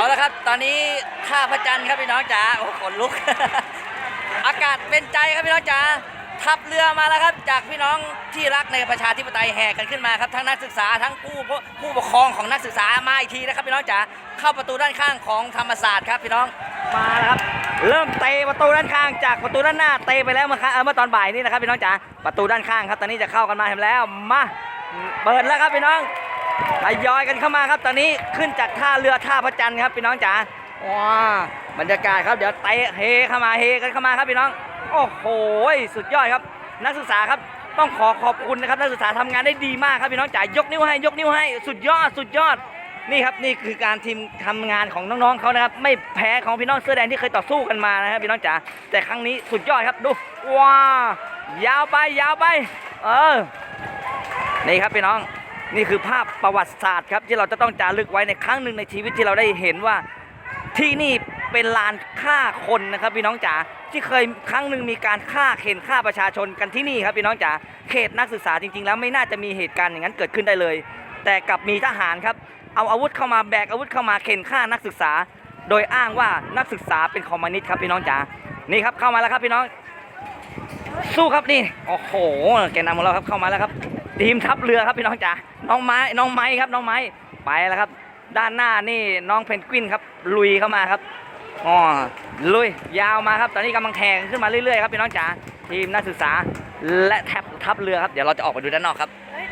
เอาละครับ ตอนนี้ท่าพระจันทร์ครับพี่น้องจ๋าโอ้ขนลุก อากาศเป็นใจครับพี่น้องจ๋าทัพเรือมาแล้วครับ จากพี่น้องที่รักในประชาธิปไตยแห่กันขึ้นมาครับทั้งนักศึกษาทั้งผู้ผู้ปกครองของนักศึกษามาอีกทีนะครับพี่น้องจ๋าเข้าประตูด้านข้างของธรรมศาสตร์ครับพี่น้องมาแล้วครับ เริ่มเตะประตูด้านข้าง จากประตูด้านหน้าเตะไปแล้วเมื่อเมื่อตอนบ่ายนี้นะครับพี่น้องจ๋าประตูด้านข้างครับตอนนี้จะเข้ากันมาแล้วมาเปิดแล้วครับพี่น้อง ทยอยกันเข้ามาครับ ตอนนี้ขึ้นจากท่าเรือท่าพระจันทร์ครับพี่น้องจ๋าว้าบรรยากาศครับเดี๋ยวเตะเฮเข้ามาเฮกันเข้ามาครับพี่น้อง โอ้โหสุดยอดครับ นักศึกษาครับต้องขอขอบคุณนะครับนักศึกษาทำงานได้ดีมากครับพี่น้องจ๋ายกนิ้วให้ยกนิ้วให้สุดยอดสุดยอดนี่ครับนี่คือการทีมทำงานของน้องๆเขานะครับไม่แพ้ของพี่น้องเสื้อแดงที่เคยต่อสู้กันมานะครับพี่น้องจ๋าแต่ครั้งนี้สุดยอดครับดูว้ายาวไปยาวไป เออนี่ครับพี่น้อง นี่คือภาพประวัติศาสตร์ครับที่เราจะต้องจารึกไว้ในครั้งหนึ่งในชีวิตที่เราได้เห็นว่าที่นี่เป็นลานฆ่าคนนะครับพี่น้องจ๋าที่เคยครั้งหนึ่งมีการฆ่าเข็นฆ่าประชาชนกันที่นี่ครับพี่น้องจ๋าเขตนักศึกษาจริง ๆ แล้วไม่น่าจะมีเหตุการณ์อย่างนั้นเกิดขึ้นได้เลย แต่กลับมีทหารครับเอาอาวุธเข้ามาแบกอาวุธเข้ามาเข็นฆ่านักศึกษา โดยอ้างว่านักศึกษาเป็นคอมมิวนิสต์ครับพี่น้องจ๋านี่ครับเข้ามาแล้วครับพี่น้อง สู้ครับนี่โอ้โหแกนนำของเราครับเข้ามาแล้วครับ ทีมทัพเรือครับพี่น้องจ๋าน้องไม้น้องไม้ครับน้องไม้ไปแล้วครับ ด้านหน้านี่น้องเพนกวินครับลุยเข้ามาครับอ๋อลุยยาวมาครับตอนนี้กำลังแทงขึ้นมาเรื่อยๆครับพี่น้องจ๋าทีมนักศึกษาและแทบทัพเรือครับเดี๋ยวเราจะออกไปดูด้านนอกครับ